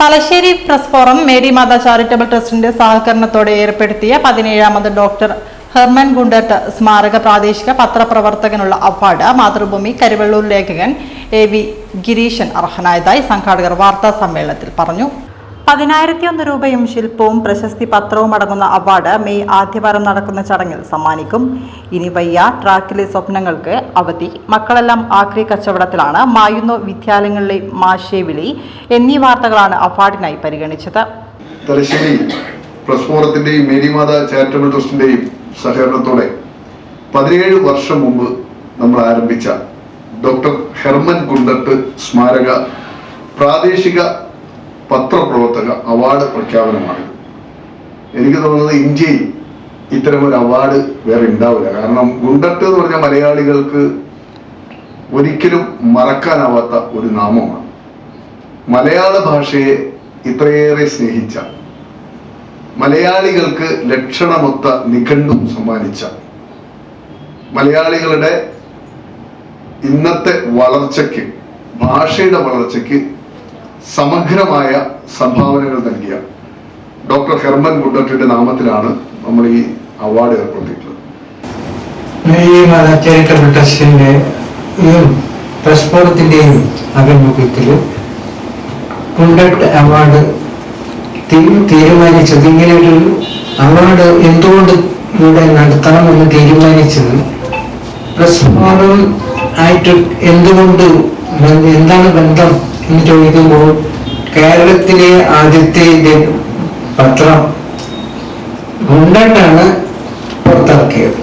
Thalassery press forum Mary Mata charitable ട്രസ്റ്റിന്റെ സഹകരണത്തോടെ ഏർപ്പെടുത്തിയ പതിനേഴാമത് ഡോക്ടർ ഹെർമൻ ഗുണ്ടട്ട് സ്മാരക പ്രാദേശിക പത്രപ്രവർത്തകനുള്ള അവാർഡ് മാതൃഭൂമി കരുവള്ളൂർ ലേഖകൻ എ വി ഗിരീശൻ അർഹനായതായി സംഘാടകർ വാർത്താ സമ്മേളനത്തിൽ പറഞ്ഞു. പതിനായിരത്തി ഒന്ന് രൂപയും ശില്പവും പ്രശസ്തി പത്രവും അടങ്ങുന്ന അവാർഡ് മെയ് ആദ്യവാരം നടക്കുന്ന ചടങ്ങിൽ സമ്മാനിക്കും. ഇനി വയ്യ ട്രാക്കിലെ സ്വപ്നങ്ങൾക്ക് അവധി. മക്കളെല്ലാം ആക്രി കച്ചവടത്തിലാണ്. മായുന്നു വിദ്യാലയങ്ങളിലെ മാഷേ വിളി എന്നീ വാർത്തകളാണ് അവാർഡിനായി പരിഗണിച്ചത്. തലശ്ശേരി പ്രസ് ഫോറത്തിന്റെയും മേരിമാത ചാരിറ്റബിൾ ട്രസ്റ്റിന്റെയും സഹകരണത്തോടെ പതിനേഴ് വർഷം മുമ്പ് നമ്മൾ ആരംഭിച്ച ഡോക്ടർ ഹെർമൻ ഗുണ്ടട്ട് സ്മാരക പ്രാദേശിക പത്രപ്രവർത്തക അവാർഡ് പ്രഖ്യാപനമാണ്. എനിക്ക് തോന്നുന്നത് ഇന്ത്യയിൽ ഇത്തരം ഒരു അവാർഡ് വേറെ ഉണ്ടാവില്ല. കാരണം ഗുണ്ടട്ട് എന്ന് പറഞ്ഞ മലയാളികൾക്ക് ഒരിക്കലും മറക്കാനാവാത്ത ഒരു നാമമാണ്. മലയാള ഭാഷയെ ഇത്രയേറെ സ്നേഹിച്ച മലയാളികൾക്ക് ലക്ഷണമൊത്ത നിഘണ്ടും സമ്മാനിച്ച മലയാളികളുടെ ഇന്നത്തെ വളർച്ചയ്ക്ക് ഭാഷയുടെ വളർച്ചയ്ക്ക് സമഗ്രമായ സംഭാവനകൾ നൽകിയ ഡോക്ടർ ഹെർമൻ ഗുഡറ്റിന്റെ നാമത്തിലാണ് നമ്മൾ ഈ അവാർഡ് ഏർപ്പെടുത്തിയിട്ടുള്ളത്. ഈ ചാരിറ്റബിൾ ട്രസ്റ്റിന്റെ പ്രസ് ഫോറത്തിന്റെയും ആഭിമുഖ്യത്തിൽ കുണ്ടട്ട് അവാർഡ് തീരുമാനിച്ചത്. ഇങ്ങനെ ഒരു അവാർഡ് എന്തുകൊണ്ട് ഇവിടെ നടത്തണമെന്ന് തീരുമാനിച്ചത്? പ്രസ് ഫോറം ആയിട്ട് എന്തുകൊണ്ട് എന്താണ് ബന്ധം? എന്ന് ചോദിക്കുമ്പോൾ കേരളത്തിലെ ആദ്യത്തെ പത്രം ഗുണ്ടട്ടാണ് പുറത്തിറക്കിയത്.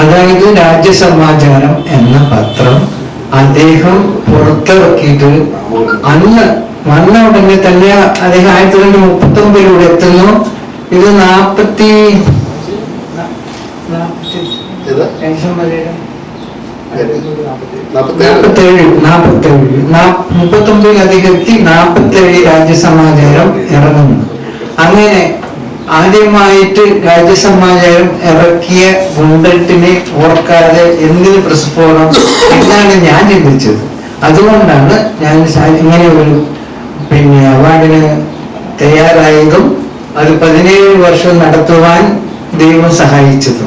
അതായത് രാജ്യസമാചാരം എന്ന പത്രം അദ്ദേഹം പുറത്തിറക്കിയിട്ട് അന്ന് വന്ന ഉടനെ തന്നെ അദ്ദേഹം ആയിരത്തി തൊള്ളായിരത്തി മുപ്പത്തി ഒമ്പതിലൂടെ എത്തുന്നു. ഇത് നാപ്പത്തി നാപ്പത്തേഴ്. മുപ്പത്തി ഒമ്പതിൽ അദ്ദേഹം എത്തി നാപ്പത്തേഴ് രാജ്യസമാചാരം ഇറങ്ങുന്നു. അങ്ങനെ ആദ്യമായിട്ട് രാജ്യസമാചാരം ഇറക്കിയ ഗുണ്ടട്ടിനെ ഓർക്കാതെ എന്തിന് പ്രസ് ഫോറം എന്നാണ് ഞാൻ ചിന്തിച്ചത്. അതുകൊണ്ടാണ് ഞാൻ ഇങ്ങനെ ഒരു പിന്നെ അവാർഡിന് തയ്യാറായതും അത് പതിനേഴ് വർഷം നടത്തുവാൻ ദൈവം സഹായിച്ചതും.